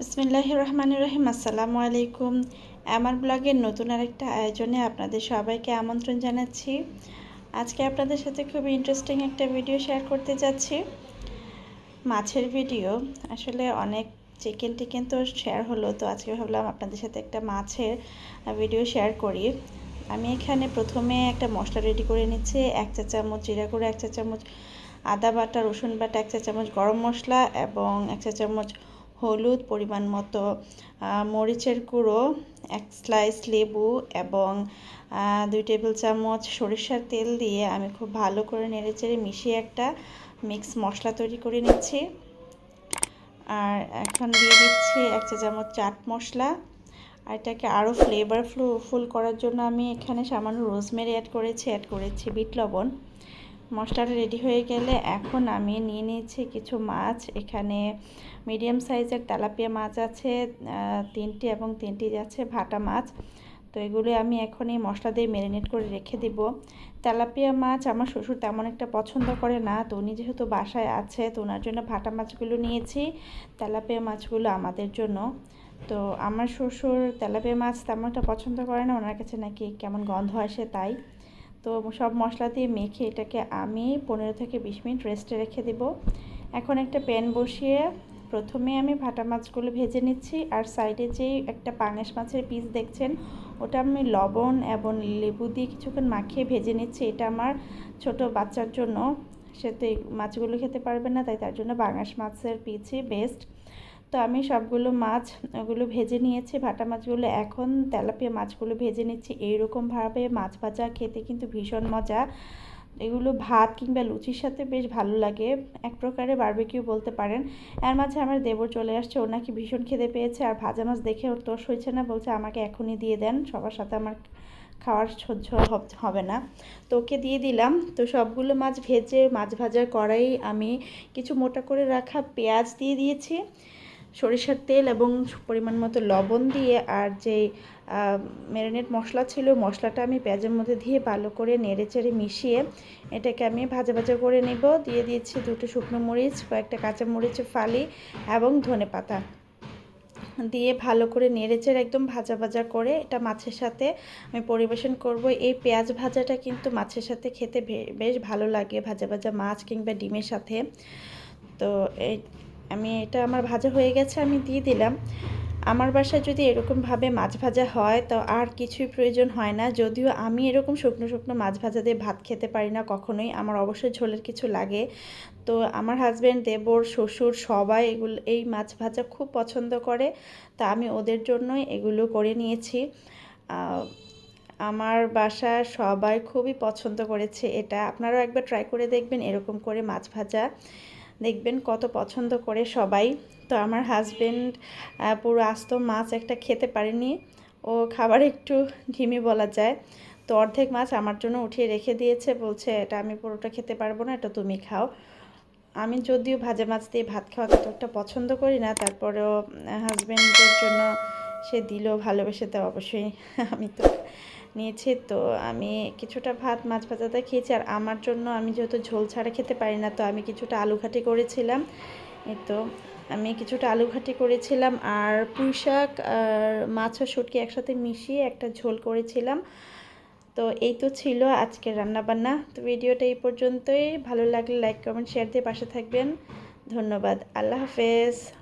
বিসমিল্লাহ রহমান রহিম। আসসালামু আলাইকুম। আমার ব্লগের নতুন আরেকটা আয়োজনে আপনাদের সবাইকে আমন্ত্রণ জানাচ্ছি। আজকে আপনাদের সাথে খুব ইন্টারেস্টিং একটা ভিডিও শেয়ার করতে যাচ্ছি। মাছের ভিডিও আসলে অনেক চিকেন টিকেন তো শেয়ার হলো, তো আজকে ভাবলাম আপনাদের সাথে একটা মাছের ভিডিও শেয়ার করি। আমি এখানে প্রথমে একটা মশলা রেডি করে নিচ্ছি, এক চা চামচ জিরা করে এক চা চামচ আদা বাটা, রসুন বাটা, এক চা চামচ গরম মশলা এবং এক চা চামচ হলুদ পরিমাণ মতো মরিচের গুঁড়ো, এক স্লাইস লেবু এবং দুই টেবিল চামচ সরিষার তেল দিয়ে আমি খুব ভালো করে নেড়েচেড়ে মিশিয়ে একটা মিক্স মশলা তৈরি করে নিচ্ছি। আর এখন দিয়ে দিচ্ছি এক চা চামচ চাট মশলা। আর এটাকে আরও ফ্লেভার ফুল করার জন্য আমি এখানে সামান্য রোজমেরি অ্যাড করেছি অ্যাড করেছি বিট লবণ। মশলাটা রেডি হয়ে গেলে এখন আমি নিয়ে নিয়েছি কিছু মাছ। এখানে মিডিয়াম সাইজের তেলাপিয়া মাছ আছে তিনটি এবং তিনটি আছে ভাটা মাছ। তো এগুলো আমি এখন এই মশলা দিয়ে ম্যারিনেট করে রেখে দেব। তেলাপিয়া মাছ আমার শ্বশুর তেমন একটা পছন্দ করে না, তো উনি যেহেতু বাসায় আছে, তো ওনার জন্য ভাটা মাছগুলো নিয়েছি, তেলাপিয়া মাছগুলো আমাদের জন্য। তো আমার শ্বশুর তেলাপিয়া মাছ তেমন একটা পছন্দ করে না, ওনার কাছে নাকি কেমন গন্ধ আসে তাই। তো সব মশলা দিয়ে মেখে এটাকে আমি পনেরো থেকে বিশ মিনিট রেস্টে রেখে দেব। এখন একটা প্যান বসিয়ে প্রথমে আমি ভাটা মাছগুলো ভেজে নিচ্ছি আর সাইডে যে একটা পাঙাশ মাছের পিস দেখছেন, ওটা আমি লবণ এবং লেবু দিয়ে কিছুক্ষণ মাখিয়ে ভেজে নিচ্ছি। এটা আমার ছোট বাচ্চার জন্য, সে তো মাছগুলো খেতে পারবে না, তাই তার জন্য বাঙাশ মাছের পিসই বেস্ট তো আমি সবগুলো মাছ, ওগুলো ভেজে নিয়েছি, ভাটা মাছগুলো এখন তেলাপিয়া মাছগুলো ভেজে নিচ্ছি। এইরকমভাবে মাছ ভাজা খেতে কিন্তু ভীষণ মজা। এগুলো ভাত কিংবা লুচির সাথে বেশ ভালো লাগে। এক প্রকারে বারবেকিউ বলতে পারেন। এর মাঝে আমার দেবর চলে আসছে, ও নাকি ভীষণ খেতে পেয়েছে, আর ভাজা মাছ দেখে ওর তোষ হয়েছে না, বলছে আমাকে এখনই দিয়ে দেন, সবার সাথে আমার খাওয়ার সহ্য হবে না। তো ওকে দিয়ে দিলাম। তো সবগুলো মাছ ভেজে, মাছ ভাজার কড়াই আমি কিছু মোটা করে রাখা পেঁয়াজ দিয়ে দিয়েছি। সরিষার তেল এবং পরিমাণ মতো লবণ দিয়ে আর যে ম্যারিনেট মশলা ছিল, মশলাটা আমি পেঁয়াজের মধ্যে দিয়ে ভালো করে নেড়ে চেড়ে মিশিয়ে এটাকে আমি ভাজা ভাজা করে নেব। দিয়ে দিয়েছি দুটো শুকনো মরিচ, কয়েকটা কাঁচা মরিচের ফালি এবং ধনে পাতা। দিয়ে ভালো করে নেড়েচেড়ে একদম ভাজা ভাজা করে এটা মাছের সাথে আমি পরিবেশন করব। এই পেঁয়াজ ভাজাটা কিন্তু মাছের সাথে খেতে বেশ ভালো লাগে ভাজা ভাজা মাছ কিংবা ডিমের সাথে। তো এই আমি এটা আমার ভাজা হয়ে গেছে, আমি দিয়ে দিলাম। আমার বাসায় যদি এরকমভাবে মাছ ভাজা হয়, তো আর কিছুই প্রয়োজন হয় না। যদিও আমি এরকম শুকনো শুকনো মাছ ভাজা দিয়ে ভাত খেতে পারি না কখনোই, আমার অবশ্যই ঝোলের কিছু লাগে। তো আমার হাজব্যান্ড দেবর, শ্বশুর সবাই এগুলো, এই মাছ ভাজা খুব পছন্দ করে, তা আমি ওদের জন্যই এগুলো করে নিয়েছি। আমার বাসা সবাই খুবই পছন্দ করেছে এটা। আপনারাও একবার ট্রাই করে দেখবেন এরকম করে মাছ ভাজা। দেখবেন কত পছন্দ করে সবাই। তো আমার হাজব্যান্ড পুরো আস্ত মাছ একটা খেতে পারেনি। ও খাবার একটু ঘিমি বলা যায়। তো অর্ধেক মাছ আমার জন্য উঠিয়ে রেখে দিয়েছে, বলছে, এটা আমি পুরোটা খেতে পারব না, এটা তুমি খাও। আমি যদিও ভাজা মাছ দিয়ে ভাত খাওয়া তত একটা পছন্দ করি না, তারপরেও হাজব্যান্ডের জন্য সে দিল, ভালোবেসে তো অবশ্যই আমি তো নিয়েছি। তো আমি কিছুটা ভাত, মাছ ভাজাতে খেয়েছি। আর আমার জন্য আমি যেহেতু ঝোল ছাড়া খেতে পারি না, তো আমি কিছুটা আলু ঘাটি করেছিলাম। এই তো আমি কিছুটা আলু ঘাটি করেছিলাম আর পুঁই শাক আর মাছ ও শুটকি একসাথে মিশিয়ে একটা ঝোল করেছিলাম। তো এই তো ছিল আজকের রান্নাবান্না। তো ভিডিওটা এই পর্যন্তই। ভালো লাগলে লাইক কমেন্ট শেয়ার দিয়ে পাশে থাকবেন। ধন্যবাদ। আল্লাহ হাফেজ।